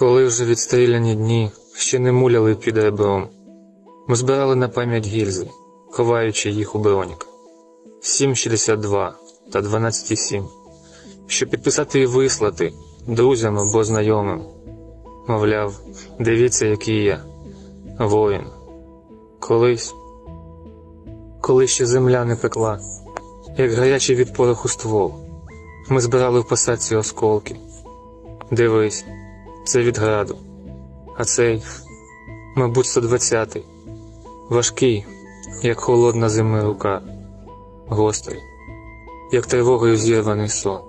Коли вже відстріляні дні ще не муляли під ребром, ми збирали на пам'ять гільзи, ховаючи їх у бронік. 7,62 та 12,7, щоб підписати і вислати друзям або знайомим. Мовляв, дивіться, який я, воїн. Колись, коли ще земля не пекла, як гарячий від пороху ствол, ми збирали в посадці осколки. Дивись, це від граду, а цей, мабуть, 120-й. Важкий, як холодна зими рука, гострий, як тривогою зірваний сон.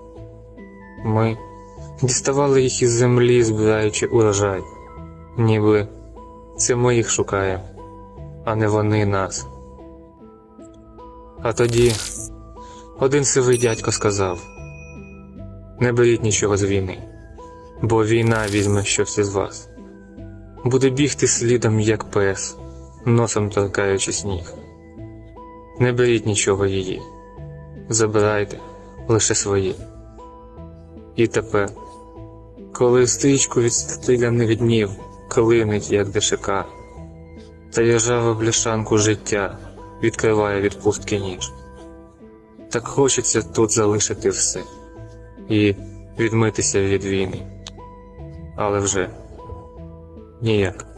Ми діставали їх із землі, збираючи урожай, ніби це ми їх шукаємо, а не вони нас. А тоді один сивий дядько сказав: Не беріть нічого з війни, бо війна візьме щось із вас. Буде бігти слідом, як пес, носом торкаючи сніг. Не беріть нічого її, забирайте лише свої. І тепер, коли стрічку від стріляних днів клинить, як дешика, та яжава бляшанку життя відкриває від пустки ніж. Так хочеться тут залишити все і відмитися від війни. Але вже ніяк.